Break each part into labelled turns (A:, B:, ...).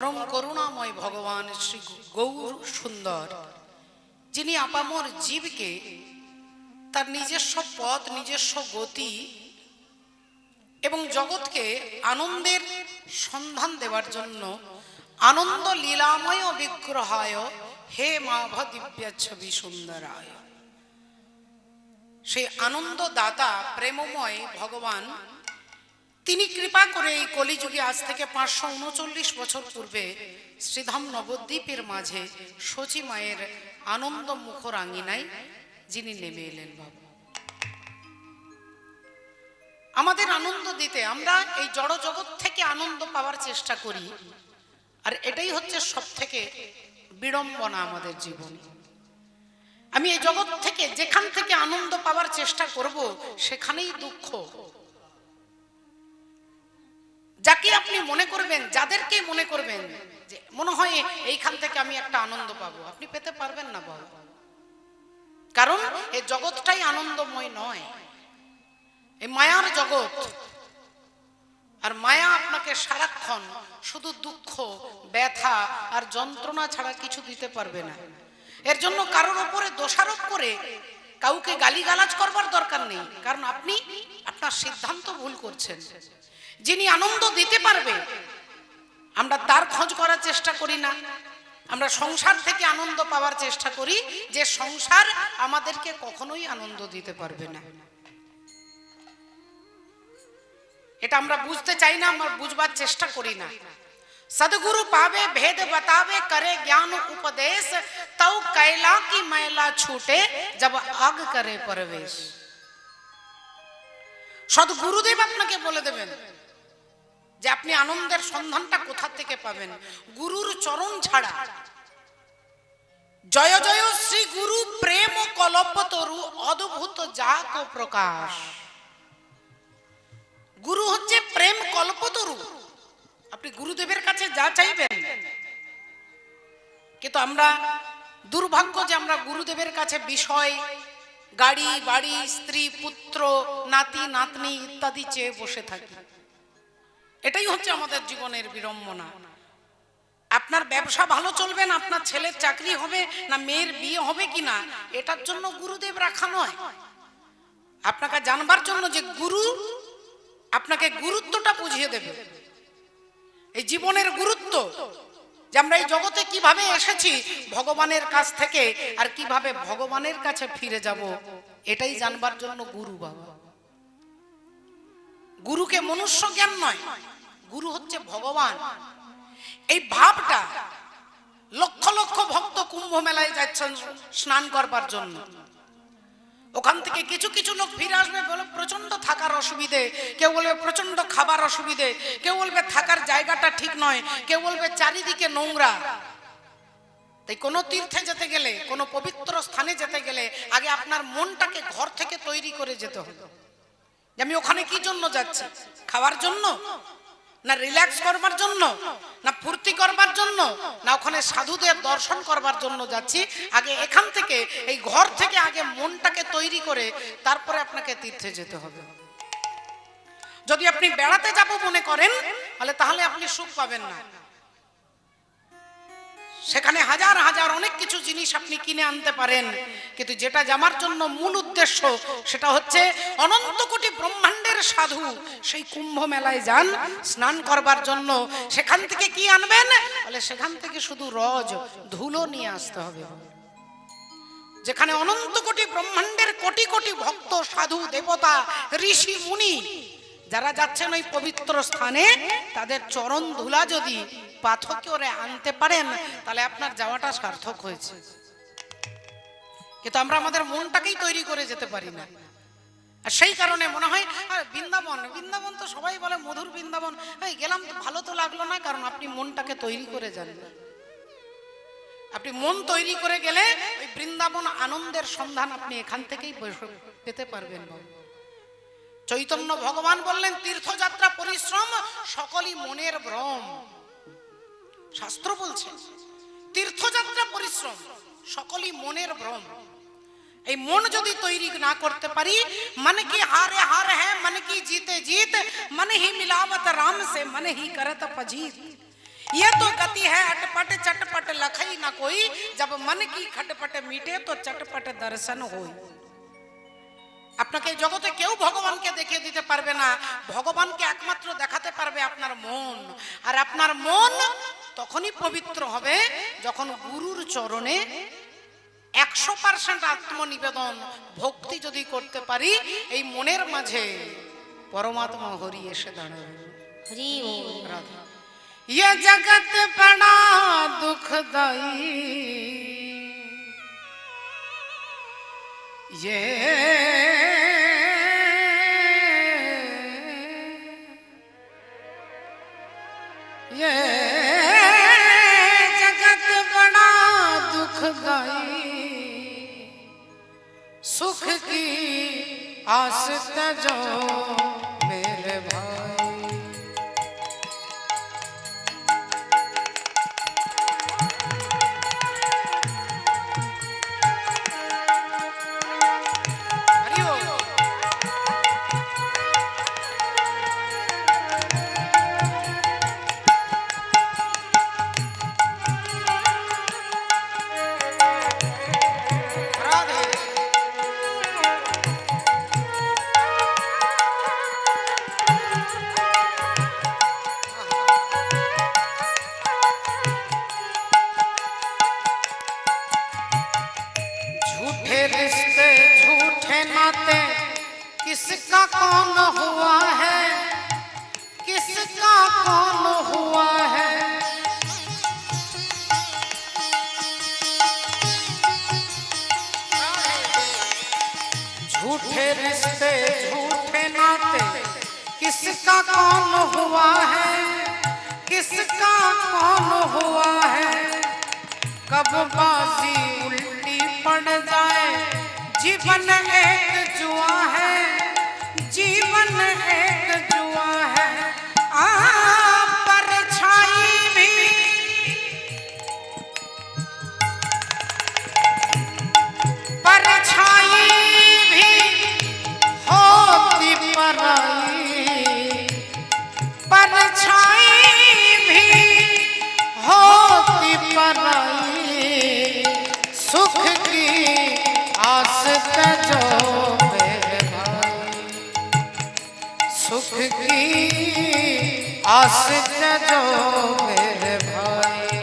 A: পরম করুণাময় ভগবান শ্রী গৌর সুন্দর, যিনি আপামর জীবকে তার নিজস্ব পথ, নিজস্ব গতি এবং জগৎকে আনন্দের সন্ধান দেওয়ার জন্য আনন্দ লীলাময় বিগ্রহায় হে মাভ দিব্যাচ্ছবি সুন্দরায় সেই আনন্দদাতা, প্রেমময় ভগবান তিনি কৃপা করে এই কলিযুগে আজ থেকে পাঁচশো উনচল্লিশ বছর পূর্বে শ্রীধাম নবদ্বীপের মাঝে সচি মায়ের আনন্দ মুখর আঙিনায় যিনি নেমে এলেন বাবু। আমাদের আনন্দ দিতে আমরা এই জড় জগৎ থেকে আনন্দ পাওয়ার চেষ্টা করি। আর এটাই হচ্ছে সব থেকে বিড়ম্বনা আমাদের জীবনে। আমি এই জগৎ থেকে যেখান থেকে আনন্দ পাওয়ার চেষ্টা করব, সেখানেই দুঃখ। যাকে আপনি মনে করবেন, যাদেরকে মনে করবেন, যে মনে হয় এইখান থেকে আমি একটা আনন্দ পাবো। আপনি পেতে পারবেন না বাবা কারণ এই জগৎটাই আনন্দময় নয়। এই মায়ার জগৎ। আর মায়া আপনাকে সারাক্ষণ শুধু দুঃখ, ব্যথা আর যন্ত্রণা ছাড়া কিছু দিতে পারবে না। এর জন্য কারোর ওপরে দোষারোপ করে কাউকে গালিগালাজ করবার দরকার নেই। কারণ আপনি আপনার সিদ্ধান্ত ভুল করছেন। যিনি আনন্দ দিতে পারবে আমরা তার খোঁজ করার চেষ্টা করি না আমরা সংসার থেকে আনন্দ পাওয়ার চেষ্টা করি যে সংসার আমাদেরকে কখনোই আনন্দ দিতে পারবে না এটা আমরা বুঝতে চাই না আমরা বুঝবার চেষ্টা করি না सदगुरु पावे भेद बतावे करे ज्ञान उपदेश तव कैला की मैला छूटे जब आग करे प्रवेश সদগুরুদেব আপনাকে বলে দেবেন যে আপনি আনন্দের সন্ধানটা কোথা থেকে পাবেন? গুরুর চরণ ছাড়া। জয় জয় শ্রী গুরু প্রেম কলপতরু অদ্ভুত জাত প্রকাশ। গুরু হচ্ছে প্রেম কল্পতরু আপনি গুরুদেবের কাছে যা চাইবেন। কিন্তু আমরা দুর্ভাগ্য যে আমরা গুরুদেবের কাছে বিষয়, গাড়ি, বাড়ি, স্ত্রী, পুত্র, নাতি, নাতনি ইত্যাদি চেয়ে বসে থাকি। এটাই হচ্ছে আমাদের জীবনের বিড়ম্বনা। আপনার ব্যবসা ভালো চলবে না, আপনার ছেলের চাকরি হবে না, মেয়ের বিয়ে হবে কিনা এটার জন্য গুরুদেব রাখা নয়। আপনাকে জানবার জন্য যে গুরু আপনাকে গুরুত্বটা বুঝিয়ে দেবে। এই জীবনের গুরুত্ব যে আমরা এই জগতে কীভাবে এসেছি, ভগবানের কাছ থেকে আর কীভাবে ভগবানের কাছে ফিরে যাব, এটাই জানবার জন্য গুরু বাবা। গুরুকে মনুষ্য জ্ঞান নয়, গুরু হচ্ছে ভগবান। এই ভাবটা লক্ষ লক্ষ ভক্ত কুম্ভ মেলায় যাচ্ছেন স্নান করবার জন্য। ওখান থেকে কিছু কিছু লোক ফিরে আসবে, বলে প্রচণ্ড থাকার অসুবিধে। কেউ বলবে প্রচণ্ড খাবার অসুবিধে। কেউ বলবে থাকার জায়গাটা ঠিক নয়। কেউ বলবে চারিদিকে নোংরা। তাই কোনো তীর্থে যেতে গেলে, কোনো পবিত্র স্থানে যেতে গেলে আগে আপনার মনটাকে ঘর থেকে তৈরি করে যেতে হবে। যে আমি ওখানে কি জন্য যাচ্ছি? খাওয়ার জন্য? না রিল্যাক্স করবার জন্য? না ফুর্তি করবার জন্য? না ওখানে সাধুদের দর্শন করবার জন্য যাচ্ছি? আগে এখান থেকে, এই ঘর থেকে আগে মনটাকে তৈরি করে তারপরে আপনাকে তীর্থে যেতে হবে। যদি আপনি বেড়াতে যাব মনে করেন, তাহলে তাহলে আপনি সুখ পাবেন না। সেখানে হাজার হাজার অনেক কিছু জিনিস আপনি কিনে আনতে পারেন। কিন্তু যেটা জামার জন্য মূল উদ্দেশ্য, সেটা হচ্ছে অনন্ত কোটি ব্রহ্মাণ্ডের সাধু সেই কুম্ভ মেলায় যান, স্নান করবার জন্য। সেখান থেকে কি আনবেন? তাহলে সেখান থেকে শুধু রজ, ধুলো নিয়ে আসতে হবে। যেখানে অনন্ত কোটি ব্রহ্মাণ্ডের কোটি কোটি ভক্ত, সাধু, দেবতা, ঋষি, মুনি, যারা যাচ্ছেন ওই পবিত্র স্থানে, তাদের চরণ ধুলা যদি পাথর করে আনতে পারেন, তাহলে আপনার যাওয়াটা সার্থক হয়েছে। কিন্তু আমরা আমাদের মনটাকেই তৈরি করে যেতে পারি না। আর সেই কারণে মনে হয়, আর বৃন্দাবন বৃন্দাবন তো সবাই বলে মধুর বৃন্দাবন। গেলাম তো ভালো তো লাগল না, কারণ আপনি মনটাকে তৈরি করে যান। না আপনি মন তৈরি করে গেলে ওই বৃন্দাবন আনন্দের সন্ধান আপনি এখান থেকেই পেতে পারবেন চৈতন্য ভগবান বললেন, তীর্থযাত্রা, পরিশ্রম, সকলই মনের ভ্রম। শাস্ত্র বলছে, তীর্থযাত্রা পরিশ্রম, সকলই মনের ভ্রম। এই মন যদি তৈরি না করতে পারি, মন কি হারে হার হ্যাঁ মন কি জিতে জিত মানে হি মিলাবত রাম সে মানে হি করত পজিত। ये तो गति है अटपट चटपट लखई ना कोई जब मन की खटपट মিটে, তো চটপট দর্শন হই আপনাকে জগতে কেউ ভগবানকে দেখিয়ে দিতে পারবে না, ভগবানকে একমাত্র দেখাতে পারবে আপনার মন। আর আপনার মন তখনই পবিত্র হবে যখন গুরুর চরণে একশো পার্সেন্ট আত্মনিবেদন ভক্তি যদি করতে পারি এই মনের মাঝে পরমাত্মা হরি এসে দাঁড়াবে
B: हरि ओम
A: राधा ये जगत बड़ा दुखदाई झूठे रिश्ते, झूठे नाते। किसका कौन हुआ है? किसका कौन हुआ है? कब बाजी उल्टी पड़ जाए? जीवन एक जुआ है, जीवन एक सुख की आस तजो मेरे भाई।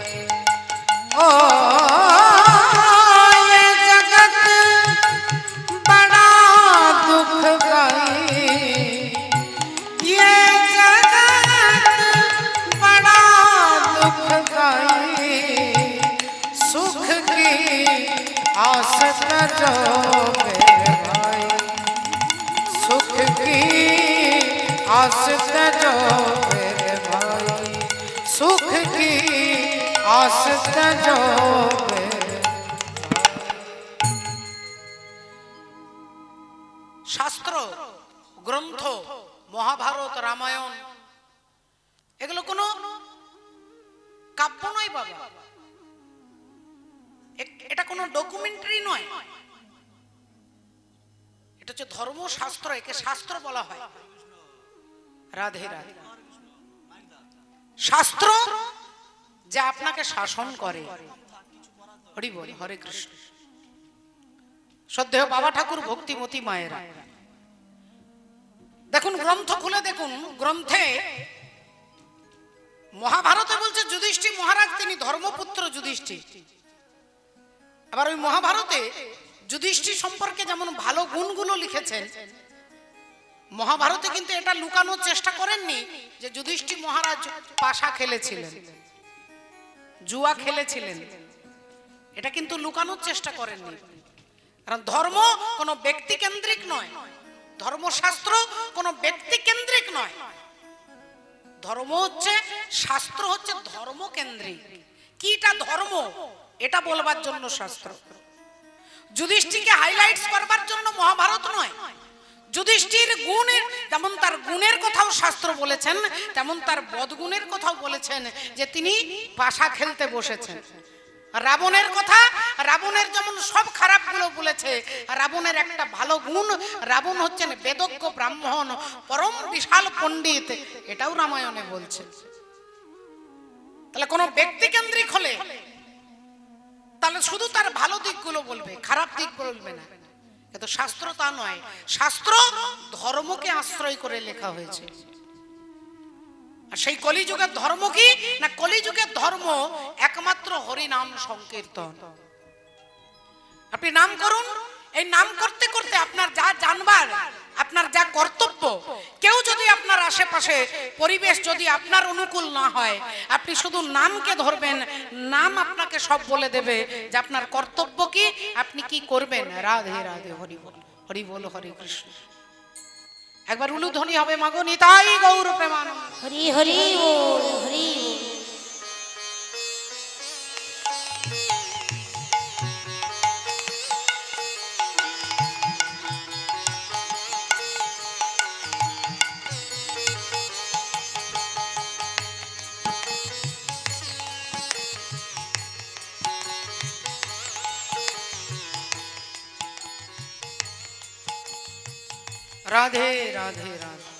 A: ओ, ये जगत बड़ा दुख गई। ये जगत बड़ा दुख गई। सुख की आस जो मेरे भाई। सुख की आस जो मेरे भाई सुख की आस जो मेरे শাস্ত্র গ্রন্থ মহাভারত রামায়ণ এগুলো কোনো কাব্য নয় বাবা এ- এটা কোনো ডকুমেন্টারি নয় এটা হচ্ছে ধর্মশাস্ত্র একে শাস্ত্র বলা হয় রাধে রাধে। শাস্ত্র যা আপনাকে শাসন করে। হরি বল, হরে কৃষ্ণ। শ্রদ্ধেয় বাবা ঠাকুর, ভক্তিমতী মায়েরা। দেখুন, গ্রন্থ খুলে দেখুন, গ্রন্থে মহাভারতে বলছে যুধিষ্ঠির মহারাজ, তিনি ধর্মপুত্র যুধিষ্ঠির। আবার ওই মহাভারতে যুধিষ্ঠির সম্পর্কে যেমন ভালো গুণগুলো লিখেছেন মহাভারতে কিন্তু এটা লুকানোর চেষ্টা করেননি যে যুধিষ্ঠির মহারাজ পাশা খেলেছিলেন, জুয়া খেলেছিলেন। এটা কিন্তু লুকানোর চেষ্টা করেননি। কারণ ধর্ম কোনো ব্যক্তি কেন্দ্রিক নয়, ধর্মশাস্ত্র কোনো ব্যক্তি কেন্দ্রিক নয়। ধর্ম হচ্ছে, শাস্ত্র হচ্ছে ধর্ম কেন্দ্রিক কিটা ধর্ম? এটা বলবার জন্য শাস্ত্র। যুধিষ্ঠিকে হাইলাইটস করবার জন্য মহাভারত নয়। যুধিষ্ঠির গুণের, যেমন তার গুণের কথাও শাস্ত্র বলেছেন, তেমন তার বদগুণের কথাও বলেছেন যে তিনি পাশা খেলতে বসেছেন। রাবণের কথা, রাবণের যেমন সব খারাপগুলো বলেছে, রাবণের একটা ভালো গুণ, রাবণ হচ্ছেন বেদজ্ঞ ব্রাহ্মণ, পরম বিশাল পণ্ডিত, এটাও রামায়ণে বলছে। তাহলে কোনো ব্যক্তি কেন্দ্রিক হলে, তাহলে শুধু তার ভালো দিকগুলো বলবে, খারাপ দিক বলবে না। কিন্তু শাস্ত্র তা নয়। শাস্ত্র ধর্মকে আশ্রয় করে লেখা হয়েছে। আর সেই কলিযুগের ধর্ম কি? না, কলিযুগের ধর্ম একমাত্র হরিনাম সংকীর্তন। আপনি নাম করুন। এই নাম করতে করতে আপনার যা জানবার আপনার যা কর্তব্য, কেউ যদি আপনার আশেপাশে পরিবেশ যদি আপনার অনুকূল না হয়, আপনি শুধু নামকে ধরবেন, নাম আপনাকে সব বলে দেবে যে আপনার কর্তব্য কি, আপনি কি করবেন? রাধে রাধে, হরি বল হরি বল, হরে কৃষ্ণ। একবার উলুধ্বনি হবে মাগো নিতাই গৌর
B: হরি হরি বল, হরি
A: রাধে রাধে রাধে।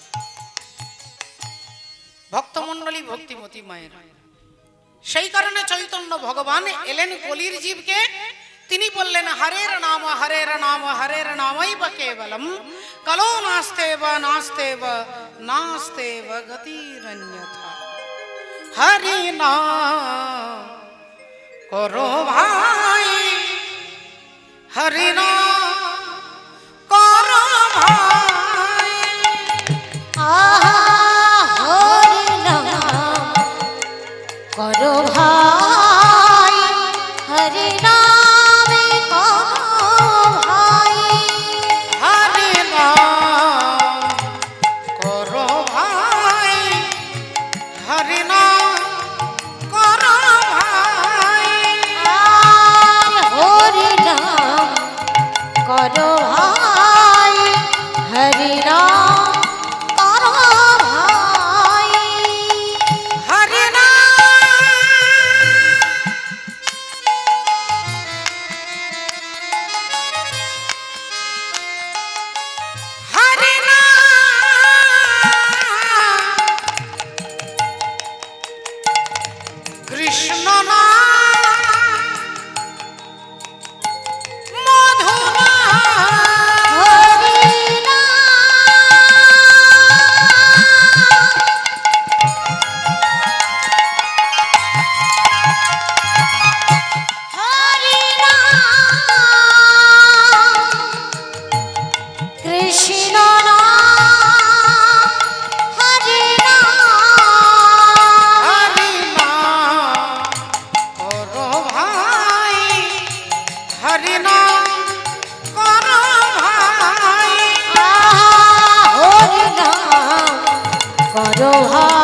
A: ভক্তমণ্ডলী ভক্তিমতী মায়ের। সেই কারণে চৈতন্য ভগবান এলেন কলির জীবকে। তিনি বললেন, হরের নাম হরের নাম, হরের নামই বা কেবলম। কলো নাস্তে বা নাস্তে বা নাস্তে বা গতিরন্যথা হরি নাম করো ভাই। হরি নাম
B: ভাই